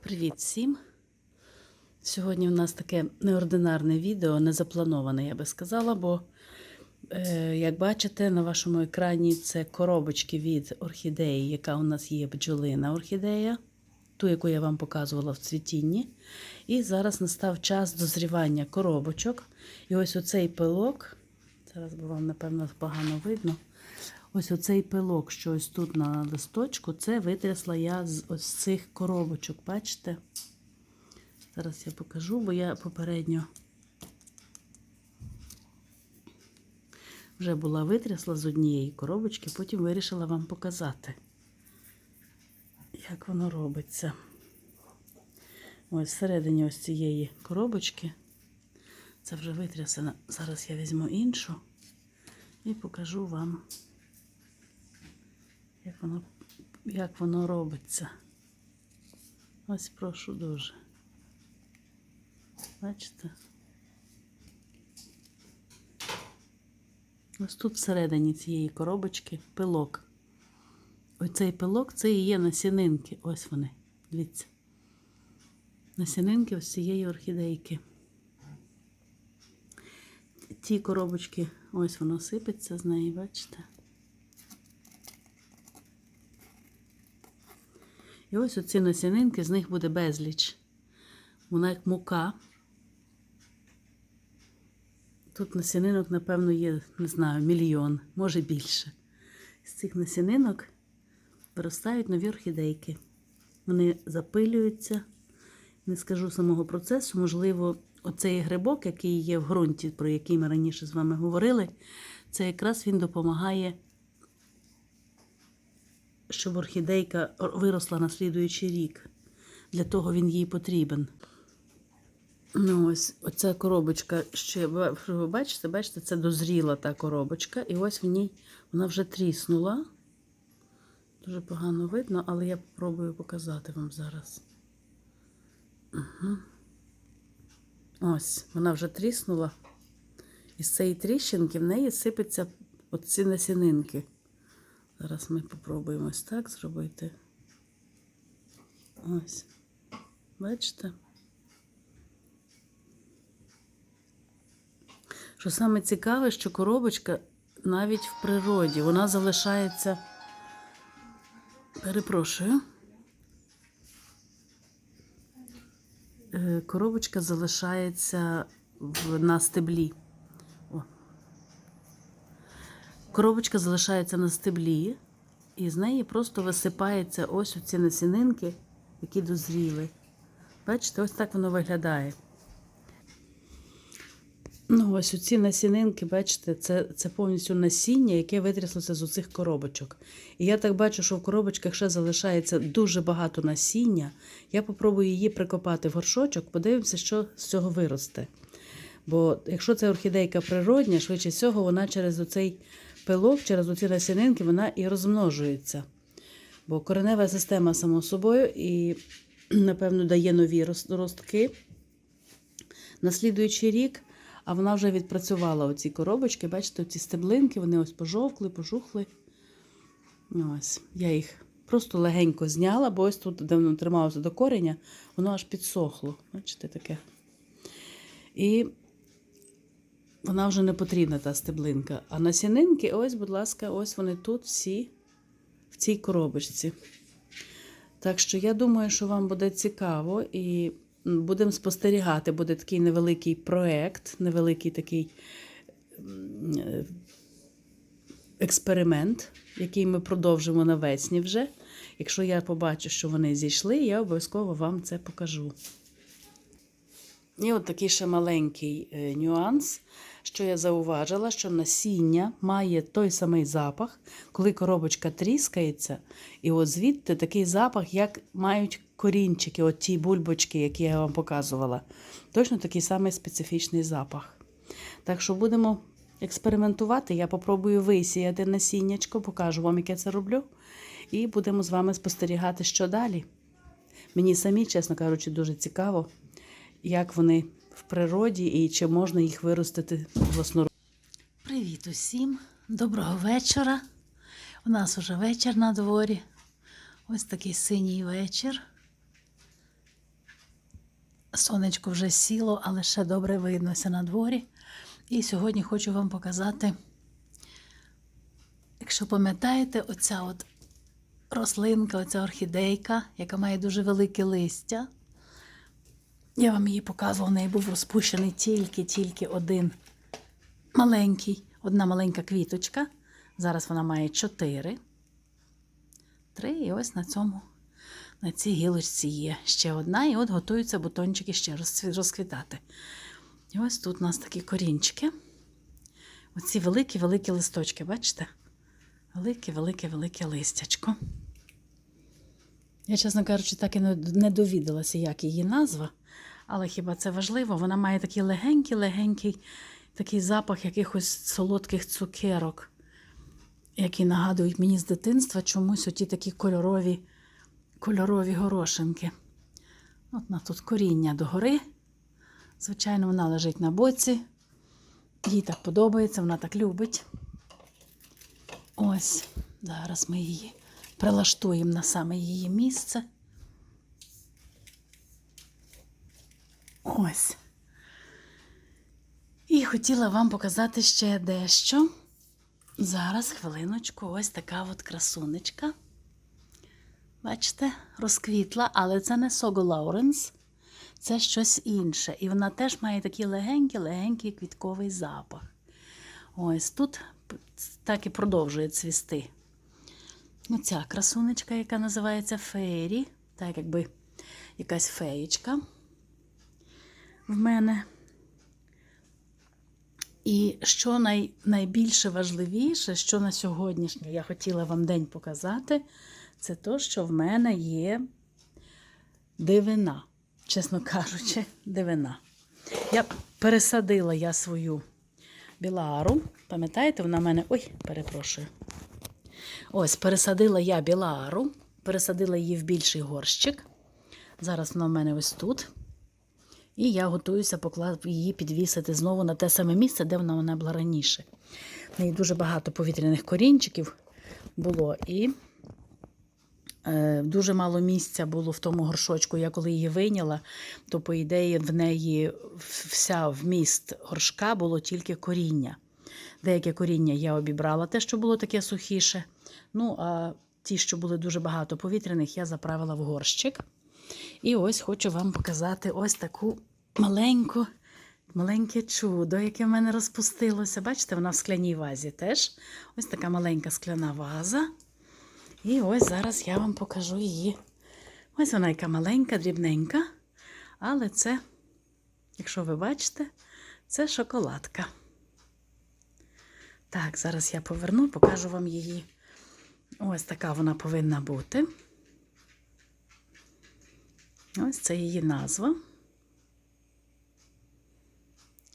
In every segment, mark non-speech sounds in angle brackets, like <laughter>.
Привіт всім! Сьогодні у нас таке неординарне відео, не заплановане, я би сказала, бо, е, як бачите, на вашому екрані це коробочки від орхідеї, яка у нас є бджолина орхідея, ту, яку я вам показувала в цвітінні. І зараз настав час дозрівання коробочок. І ось оцей пилок, зараз би вам, напевно, погано видно. Ось оцей пилок, що ось тут на листочку, це витрясла я з ось цих коробочок. Бачите? Зараз я покажу, бо я попередньо вже була витрясла з однієї коробочки, потім вирішила вам показати, як воно робиться. Ось всередині ось цієї коробочки. Це вже витрясена. Зараз я візьму іншу і покажу вам як воно, як воно робиться. Ось прошу дуже. Бачите? Ось тут всередині цієї коробочки пилок. Оцей пилок це і є насінинки. Ось вони. Дивіться. Насінинки ось цієї орхідейки. Ті коробочки, ось воно сипеться з неї, бачите? І ось оці насінинки, з них буде безліч. Вона як мука. Тут насінинок, напевно, є, не знаю, мільйон, може більше. З цих насінинок виростають нові орхідейки. Вони запилюються. Не скажу самого процесу, можливо, оцей грибок, який є в ґрунті, про який ми раніше з вами говорили, це якраз він допомагає щоб орхідейка виросла на слідуючий рік. Для того він їй потрібен. Ну, ось оця коробочка, ще ви бачите, бачите, це дозріла та коробочка, і ось в ній вона вже тріснула. Дуже погано видно, але я спробую показати вам зараз. Угу. Ось, вона вже тріснула. І з цієї тріщинки в неї сипеться оці насінинки. Зараз ми спробуємо ось так зробити. Ось. Бачите? Що саме цікаве, що коробочка навіть в природі, вона залишається, перепрошую, Е, коробочка залишається на стеблі. Коробочка залишається на стеблі, і з неї просто висипається ось оці насінинки, які дозріли. Бачите, ось так воно виглядає. Ну, ось оці насінинки, бачите, це це повністю насіння, яке витряслося з оцих коробочок. І я так бачу, що в коробочках ще залишається дуже багато насіння. Я попробую її прикопати в горшочок, подивимося, що з цього виросте. Бо якщо це орхідейка природня, швидше всього, вона через оцей пилок, через оці насінинки, вона і розмножується. Бо коренева система, само собою, і, <clears throat> напевно, дає нові ростки. На слідуючий рік. А вона вже відпрацювала оці коробочки. Бачите, ці стеблинки, вони ось пожовкли, пожухли. Ось, Я їх просто легенько зняла, бо ось тут, де воно трималося до кореня, воно аж підсохло. Бачите, таке. І вона вже не потрібна, та стеблинка. А насінинки, ось, будь ласка, ось вони тут всі в цій коробочці. Так що я думаю, що вам буде цікаво і. Будемо спостерігати, буде такий невеликий проєкт, невеликий такий експеримент, який ми продовжимо навесні вже. Якщо я побачу, що вони зійшли, я обов'язково вам це покажу. І от такий ще маленький нюанс, що я зауважила, що насіння має той самий запах, коли коробочка тріскається, і от звідти такий запах, як мають корінчики, от ті бульбочки, які я вам показувала. Точно такий самий специфічний запах. Так що будемо експериментувати. Я попробую висіяти насіннячко, покажу вам, як я це роблю. І будемо з вами спостерігати, що далі. Мені самі, чесно кажучи, дуже цікаво, як вони в природі і чи можна їх виростити власноруч. Привіт усім! Доброго вечора. У нас уже вечір на дворі. Ось такий синій вечір. Сонечко вже сіло, але ще добре виднося на дворі. І сьогодні хочу вам показати, якщо пам'ятаєте, оця от рослинка, оця орхідейка, яка має дуже велике листя. Я вам її показувала, в неї був розпущений тільки-тільки один маленький, одна маленька квіточка. Зараз вона має чотири. Три, і ось на цьому, на цій гілочці є ще одна, і от готуються бутончики ще розквітати. І ось тут у нас такі корінчики. Оці великі-великі листочки, бачите? Велике, велике, велике листячко. Я, чесно кажучи, так і не довідалася, як її назва, але хіба це важливо? Вона має такий легенький-легенький такий запах якихось солодких цукерок, які нагадують мені з дитинства чомусь оті такі кольорові, кольорові горошинки. От на тут коріння догори. Звичайно, вона лежить на боці. Їй так подобається, вона так любить. Ось, зараз ми її прилаштуємо на саме її місце. Ось. І хотіла вам показати ще дещо. Зараз, хвилиночку, ось така от красунечка. Бачите, розквітла, але це не Сого Лауренс, це щось інше. І вона теж має такий легенький-легенький квітковий запах. Ось тут так і продовжує цвісти. Оця красунечка, яка називається Фейрі, так якби якась феєчка в мене. І що най, найбільше важливіше, що на сьогоднішній я хотіла вам день показати, це то, що в мене є дивина, чесно кажучи, дивина. Я пересадила я свою білару. Пам'ятаєте, вона в мене. Ой, перепрошую. Ось, пересадила я білару, пересадила її в більший горщик. Зараз вона в мене ось тут. І я готуюся її підвісити знову на те саме місце, де вона, вона була раніше. В неї дуже багато повітряних корінчиків було, і е, дуже мало місця було в тому горшочку. Я коли її вийняла, то, по ідеї, в неї вся вміст горшка було тільки коріння. Деяке коріння я обібрала, те, що було таке сухіше. Ну, а ті, що були дуже багато повітряних, я заправила в горщик. І ось хочу вам показати ось таку маленьку, маленьке чудо, яке в мене розпустилося. Бачите, вона в скляній вазі теж. Ось така маленька скляна ваза. І ось зараз я вам покажу її. Ось вона яка маленька, дрібненька. Але це, якщо ви бачите, це шоколадка. Так, зараз я поверну, покажу вам її. Ось така вона повинна бути. Ось це її назва.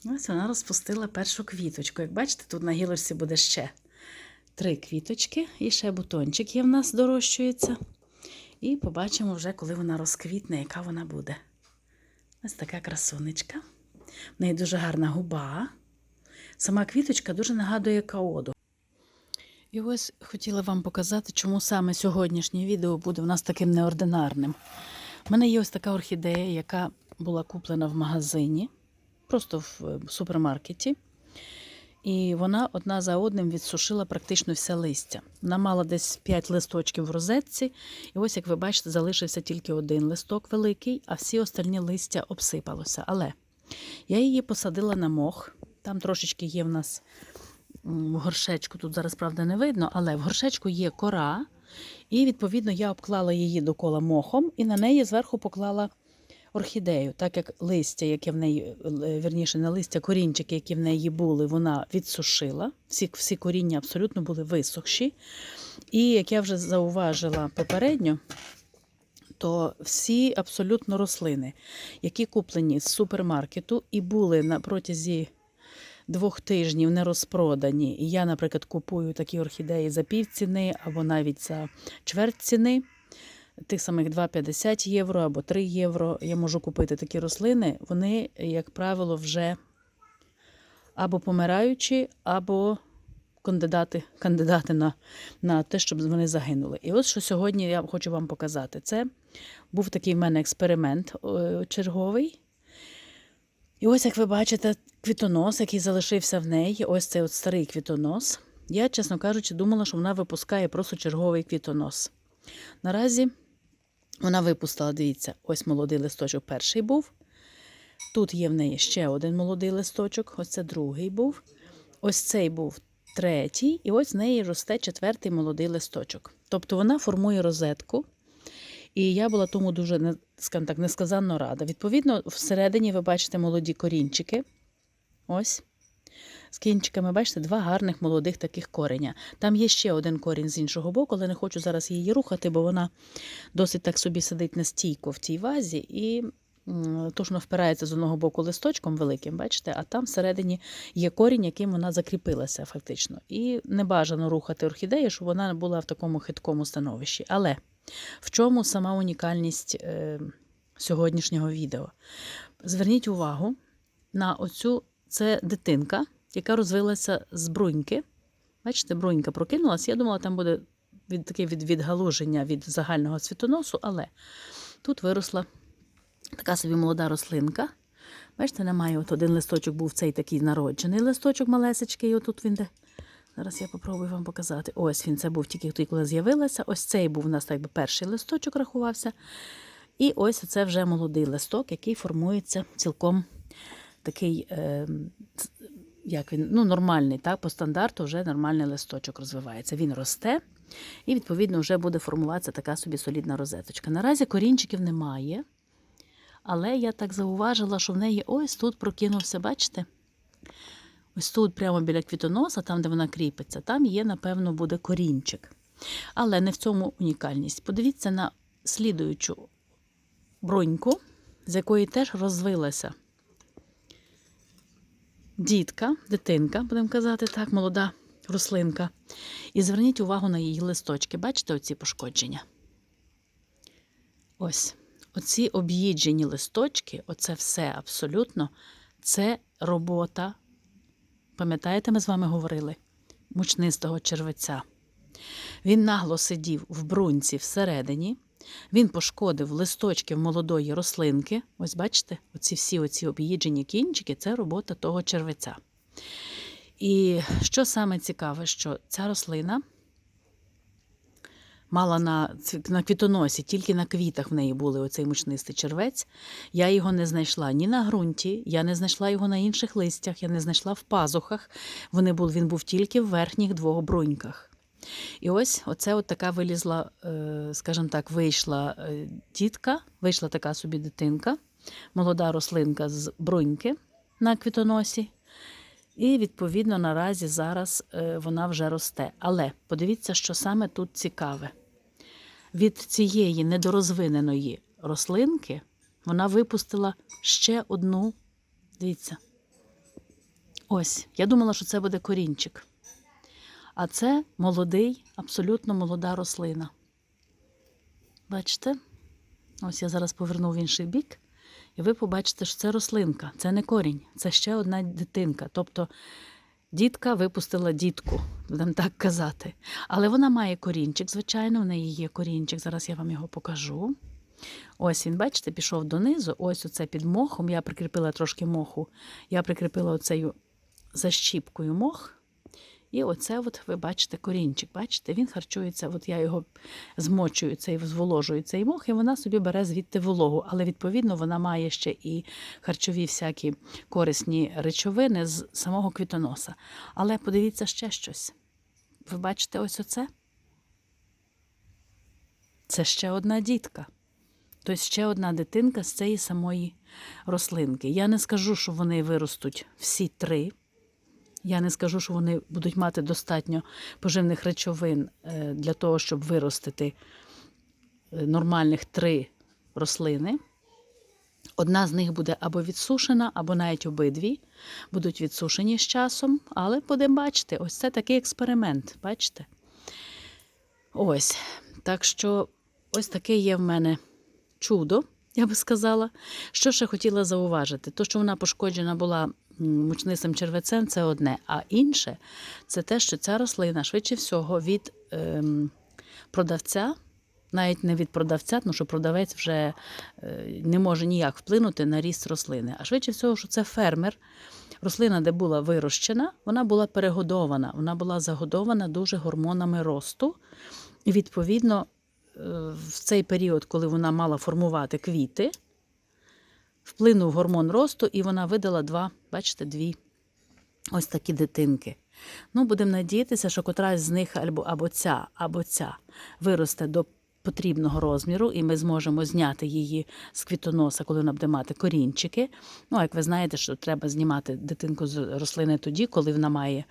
Ось вона розпустила першу квіточку. Як бачите, тут на гілочці буде ще три квіточки і ще бутончик є в нас дорощується. І побачимо вже, коли вона розквітне, яка вона буде. Ось така красунечка. В неї дуже гарна губа. Сама квіточка дуже нагадує каоду. І ось хотіла вам показати, чому саме сьогоднішнє відео буде у нас таким неординарним. У мене є ось така орхідея, яка була куплена в магазині, просто в е, супермаркеті. І вона одна за одним відсушила практично все листя. Вона мала десь 5 листочків в розетці, і ось, як ви бачите, залишився тільки один листок великий, а всі остальні листя обсипалося. Але я її посадила на мох. Там трошечки є в нас в горшечку, тут зараз, правда, не видно, але в горшечку є кора, і, відповідно, я обклала її докола мохом і на неї зверху поклала орхідею, так як листя, яке в неї, е, вірніше, не листя, корінчики, які в неї були, вона відсушила. Всі, всі коріння абсолютно були висохші. І як я вже зауважила попередньо, то всі абсолютно рослини, які куплені з супермаркету і були на протязі двох тижнів не розпродані. І я, наприклад, купую такі орхідеї за пів ціни або навіть за чверть ціни. Тих самих 2,50 євро або 3 євро. Я можу купити такі рослини. Вони, як правило, вже або помираючі, або кандидати, кандидати на, на те, щоб вони загинули. І от що сьогодні я хочу вам показати. Це був такий в мене експеримент е, черговий. І ось, як ви бачите, квітонос, який залишився в неї, ось цей от старий квітонос. Я, чесно кажучи, думала, що вона випускає просто черговий квітонос. Наразі вона випустила, дивіться, ось молодий листочок перший був. Тут є в неї ще один молодий листочок, ось це другий був. Ось цей був третій, і ось в неї росте четвертий молодий листочок. Тобто вона формує розетку. І я була тому дуже так, несказанно рада. Відповідно, всередині ви бачите молоді корінчики. Ось. З кінчиками, бачите, два гарних молодих таких кореня. Там є ще один корінь з іншого боку, але не хочу зараз її рухати, бо вона досить так собі сидить настійко в цій вазі і м, точно впирається з одного боку листочком великим, бачите, а там всередині є корінь, яким вона закріпилася фактично. І не бажано рухати орхідею, щоб вона була в такому хиткому становищі. Але в чому сама унікальність е, сьогоднішнього відео? Зверніть увагу на оцю це дитинка, яка розвилася з бруньки. Бачите, брунька прокинулась. Я думала, там буде від, таке від, відгалуження від загального цвітоносу, але тут виросла така собі молода рослинка. Бачите, немає, от один листочок був цей такий народжений листочок малесечкий, і отут він де. Зараз я попробую вам показати. Ось він це був тільки той, коли з'явилася. Ось цей був у нас так би перший листочок рахувався. І ось це вже молодий листок, який формується цілком такий, е, як він, ну, нормальний, так, по стандарту вже нормальний листочок розвивається. Він росте, і, відповідно, вже буде формуватися така собі солідна розеточка. Наразі корінчиків немає, але я так зауважила, що в неї ось тут прокинувся, бачите? Ось тут, прямо біля квітоноса, там, де вона кріпиться, там є, напевно, буде корінчик. Але не в цьому унікальність. Подивіться на слідуючу броньку, з якої теж розвилася дітка, дитинка, будемо казати так, молода рослинка. І зверніть увагу на її листочки. Бачите оці пошкодження? Ось. Оці об'їджені листочки, оце все абсолютно, це робота. Пам'ятаєте, ми з вами говорили? Мучнистого червеця. Він нагло сидів в брунці всередині. Він пошкодив листочки молодої рослинки. Ось бачите, оці всі оці об'їджені кінчики це робота того червеця. І що саме цікаве, що ця рослина мала на, на квітоносі, тільки на квітах в неї були оцей мучнистий червець. Я його не знайшла ні на ґрунті, я не знайшла його на інших листях, я не знайшла в пазухах. Вони був, він був тільки в верхніх двох бруньках. І ось оце от така вилізла, е, скажімо так, вийшла е, дітка, вийшла така собі дитинка, молода рослинка з бруньки на квітоносі. І, відповідно, наразі зараз е, вона вже росте. Але подивіться, що саме тут цікаве. Від цієї недорозвиненої рослинки вона випустила ще одну. Дивіться. Ось, я думала, що це буде корінчик. А це молодий, абсолютно молода рослина. Бачите? Ось я зараз поверну в інший бік, і ви побачите, що це рослинка, це не корінь, це ще одна дитинка. Тобто дітка випустила дітку, будемо так казати. Але вона має корінчик, звичайно, в неї є корінчик. Зараз я вам його покажу. Ось він, бачите, пішов донизу. Ось оце під мохом. Я прикріпила трошки моху. Я прикріпила оцею защіпкою мох. І оце от ви бачите корінчик. Бачите, він харчується. От я його змочую, цей зволожую цей мох, і вона собі бере звідти вологу. Але відповідно вона має ще і харчові всякі корисні речовини з самого квітоноса. Але подивіться ще щось. Ви бачите ось оце? Це ще одна дітка. Тобто ще одна дитинка з цієї самої рослинки. Я не скажу, що вони виростуть всі три. Я не скажу, що вони будуть мати достатньо поживних речовин е, для того, щоб виростити е, нормальних три рослини. Одна з них буде або відсушена, або навіть обидві будуть відсушені з часом, але будемо бачити, ось це такий експеримент. Бачите? Ось. Так що ось таке є в мене чудо, я би сказала. Що ще хотіла зауважити? То, що вона пошкоджена була мучнисим червецем, це одне. А інше це те, що ця рослина швидше всього від ем, продавця Навіть не від продавця, тому що продавець вже е, не може ніяк вплинути на ріст рослини. А швидше всього, що це фермер. Рослина, де була вирощена, вона була перегодована, вона була загодована дуже гормонами росту. І відповідно, е, в цей період, коли вона мала формувати квіти, вплинув гормон росту, і вона видала два, бачите, дві ось такі дитинки. Ну, будемо надіятися, що котрась з них або, або ця, або ця виросте до потрібного розміру, і ми зможемо зняти її з квітоноса, коли вона буде мати корінчики. Ну, як ви знаєте, що треба знімати дитинку з рослини тоді, коли вона має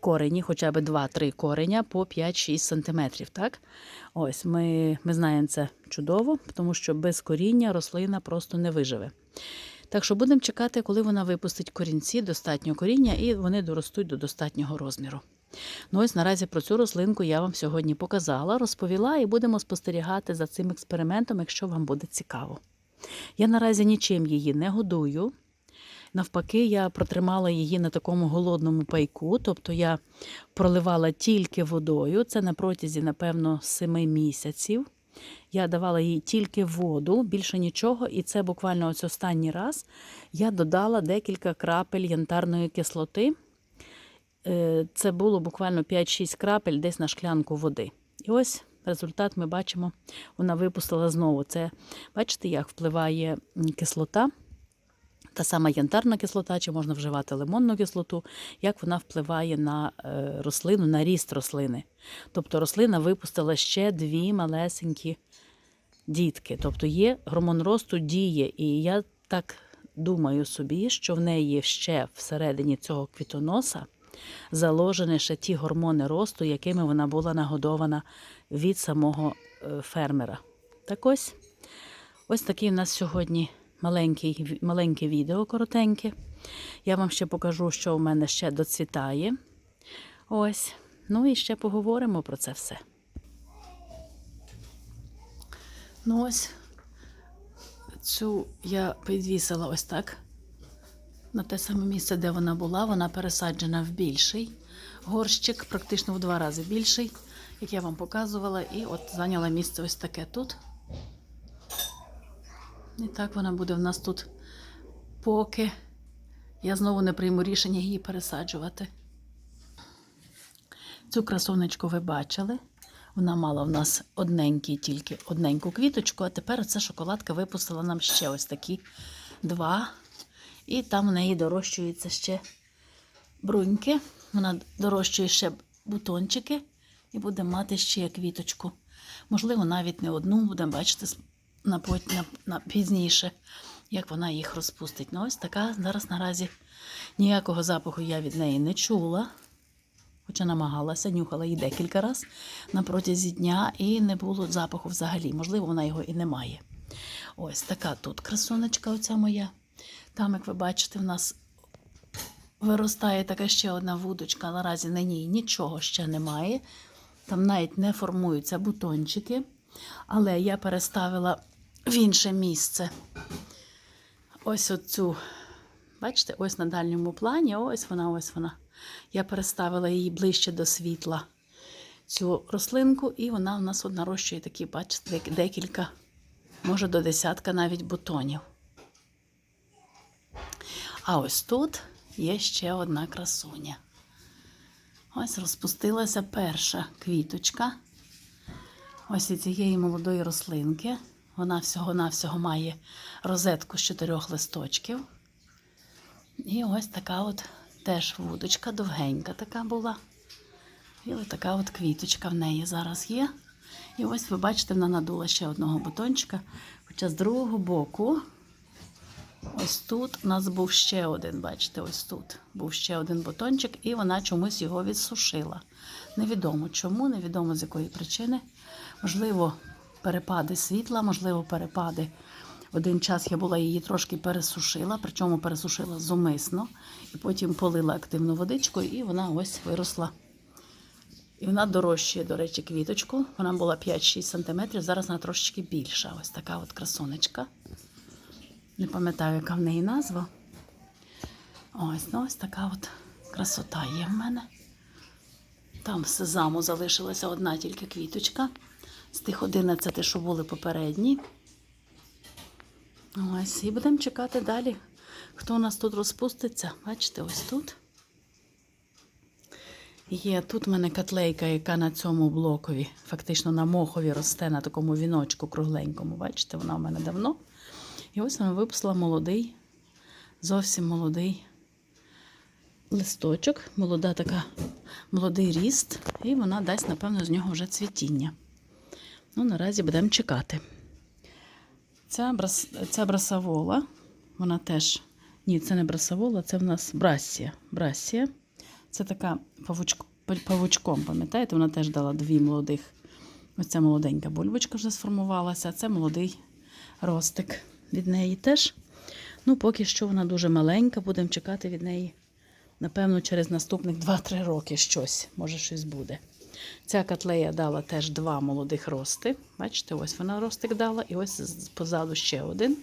корені, хоча б 2-3 кореня по 5-6 сантиметрів. Так? Ось ми, ми знаємо це чудово, тому що без коріння рослина просто не виживе. Так що будемо чекати, коли вона випустить корінці, достатньо коріння, і вони доростуть до достатнього розміру. Ну ось наразі про цю рослинку я вам сьогодні показала, розповіла і будемо спостерігати за цим експериментом, якщо вам буде цікаво. Я наразі нічим її не годую. Навпаки, я протримала її на такому голодному пайку, тобто я проливала тільки водою. Це на протязі, напевно, семи місяців. Я давала їй тільки воду, більше нічого, і це буквально ось останній раз я додала декілька крапель янтарної кислоти. Е, Це було буквально 5-6 крапель десь на шклянку води. І ось результат ми бачимо, вона випустила знову. Це, бачите, як впливає кислота, та сама янтарна кислота, чи можна вживати лимонну кислоту, як вона впливає на е, рослину, на ріст рослини. Тобто рослина випустила ще дві малесенькі дітки. Тобто є гормон росту діє. І я так думаю собі, що в неї ще всередині цього квітоноса заложені ще ті гормони росту, якими вона була нагодована від самого е, фермера. Так ось, ось такий в нас сьогодні маленький, маленьке відео коротеньке. Я вам ще покажу, що в мене ще доцвітає. Ось. Ну і ще поговоримо про це все. Ну ось цю я підвісила ось так. На те саме місце, де вона була, вона пересаджена в більший горщик, практично в два рази більший, як я вам показувала, і от зайняла місце ось таке тут. І так вона буде в нас тут, поки я знову не прийму рішення її пересаджувати. Цю красунечку ви бачили. Вона мала в нас одненький, тільки одненьку квіточку, а тепер оця шоколадка випустила нам ще ось такі два. І там в неї дорощуються ще бруньки. Вона дорощує ще бутончики і буде мати ще квіточку. Можливо, навіть не одну, будемо бачити на, на, на пізніше, як вона їх розпустить. Ну, ось така зараз наразі ніякого запаху я від неї не чула. Хоча намагалася, нюхала її декілька разів на протязі дня, і не було запаху взагалі. Можливо, вона його і не має. Ось така тут красунечка, оця моя. Там, як ви бачите, в нас виростає така ще одна вудочка. Наразі на ній нічого ще немає. Там навіть не формуються бутончики. Але я переставила в інше місце. Ось оцю, бачите, ось на дальньому плані, ось вона, ось вона. Я переставила її ближче до світла, цю рослинку, і вона у нас нарощує такі, бачите, декілька, може до десятка навіть бутонів. А ось тут є ще одна красуня. Ось розпустилася перша квіточка. Ось і цієї молодої рослинки. Вона всього-навсього має розетку з чотирьох листочків. І ось така от теж вудочка, довгенька така була. І ось така от квіточка в неї зараз є. І ось ви бачите, вона надула ще одного бутончика. Хоча з другого боку, ось тут у нас був ще один, бачите, ось тут був ще один бутончик, і вона чомусь його відсушила. Невідомо чому, невідомо з якої причини. Можливо, перепади світла, можливо, перепади. Один час я була її трошки пересушила, причому пересушила зумисно, і потім полила активну водичкою, і вона ось виросла. І вона дорожчає, до речі, квіточку. Вона була 5-6 см, зараз вона трошечки більша. Ось така от красунечка. Не пам'ятаю, яка в неї назва. Ось, ну ось така от красота є в мене. Там сезаму залишилася одна тільки квіточка. З тих 11, що були попередні. Ось, і будемо чекати далі, хто у нас тут розпуститься. Бачите, ось тут. Є тут в мене котлейка, яка на цьому блокові, фактично на мохові росте на такому віночку кругленькому. Бачите, вона в мене давно. І ось вона випустила молодий, зовсім молодий листочок, молода така, молодий ріст, і вона дасть, напевно, з нього вже цвітіння. Ну, наразі будемо чекати. Ця, брас, ця брасавола, вона теж. Ні, це не брасавола, це в нас брасія. брасія. Це така павучк, павучком, пам'ятаєте, вона теж дала дві молодих. Ось ця молоденька бульбочка вже сформувалася, а це молодий ростик від неї теж. Ну, поки що вона дуже маленька, будемо чекати від неї, напевно, через наступних 2-3 роки щось, може, щось буде. Ця котлея дала теж два молодих рости. Бачите, ось вона ростик дала, і ось позаду ще один.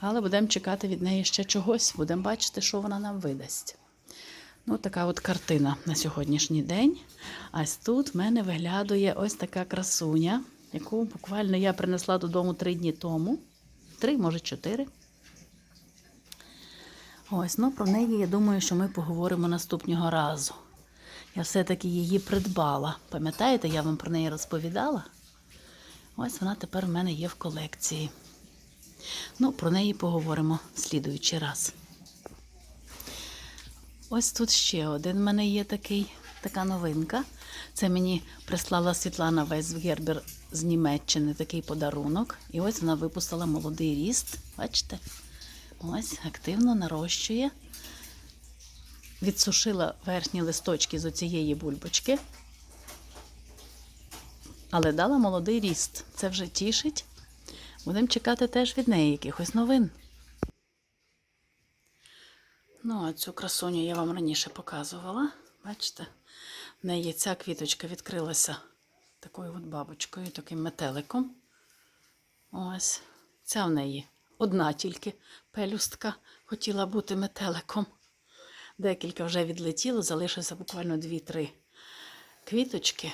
Але будемо чекати від неї ще чогось, будемо бачити, що вона нам видасть. Ну, така от картина на сьогоднішній день. А тут в мене виглядає ось така красуня, яку буквально я принесла додому три дні тому. Три, може, чотири. Ось, ну про неї я думаю, що ми поговоримо наступного разу. Я все-таки її придбала. Пам'ятаєте, я вам про неї розповідала? Ось вона тепер в мене є в колекції. Ну, про неї поговоримо в слідуючий раз. Ось тут ще один в мене є такий, така новинка. Це мені прислала Світлана Вейсгербер з Німеччини такий подарунок. І ось вона випустила молодий ріст. Бачите? Ось активно нарощує. Відсушила верхні листочки з оцієї бульбочки. Але дала молодий ріст. Це вже тішить. Будемо чекати теж від неї якихось новин. Ну, а цю красуню я вам раніше показувала. Бачите? В неї ця квіточка відкрилася такою от бабочкою, таким метеликом. Ось. Ця в неї одна тільки пелюстка хотіла бути метеликом. Декілька вже відлетіло, залишилося буквально дві-три квіточки.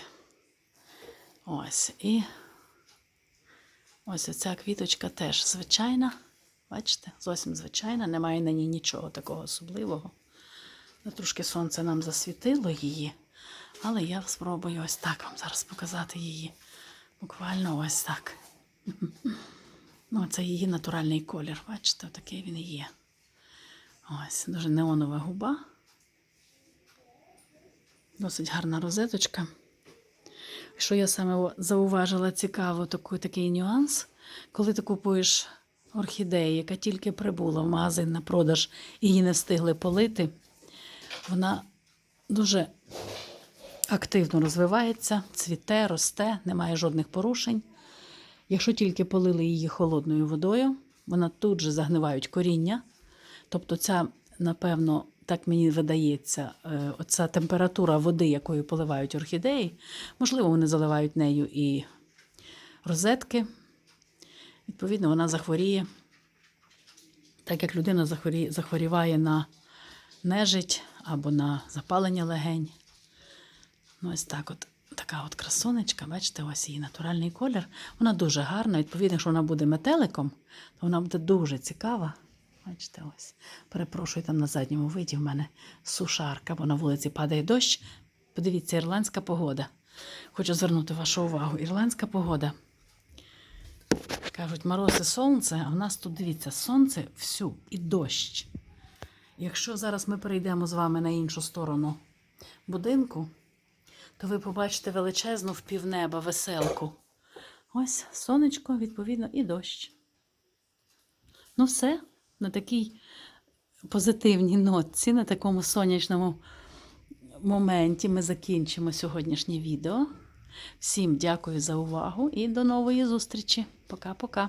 Ось. І ось оця квіточка теж звичайна. Бачите, зовсім звичайна, немає на ній нічого такого особливого. Ну, Трошки сонце нам засвітило її, але я спробую ось так вам зараз показати її. Буквально ось так. <laughs> Ну, це її натуральний колір, бачите, такий він і є. Ось, дуже неонова губа. Досить гарна розеточка. Що я саме зауважила цікаво, такий, такий нюанс, коли ти купуєш орхідею, яка тільки прибула в магазин на продаж і її не встигли полити, вона дуже активно розвивається, цвіте, росте, немає жодних порушень. Якщо тільки полили її холодною водою, вона тут же загнивають коріння. Тобто, ця, напевно, так мені видається, е, оця температура води, якою поливають орхідеї, можливо, вони заливають нею і розетки. Відповідно, вона захворіє, так як людина захворіває на нежить або на запалення легень. Ну, ось так от. Така от красунечка, бачите, ось її натуральний колір. Вона дуже гарна. Відповідно, якщо вона буде метеликом, то вона буде дуже цікава. Бачите, ось. Перепрошую, там на задньому виді в мене сушарка, бо на вулиці падає дощ. Подивіться, ірландська погода. Хочу звернути вашу увагу. Ірландська погода. Кажуть, мороз і сонце, а в нас тут дивіться, сонце всю і дощ. Якщо зараз ми перейдемо з вами на іншу сторону будинку, то ви побачите величезну впівнеба веселку. Ось сонечко, відповідно, і дощ. Ну, все, на такій позитивній нотці, на такому сонячному моменті ми закінчимо сьогоднішнє відео. Всім дякую за увагу і до нової зустрічі. Пока-пока.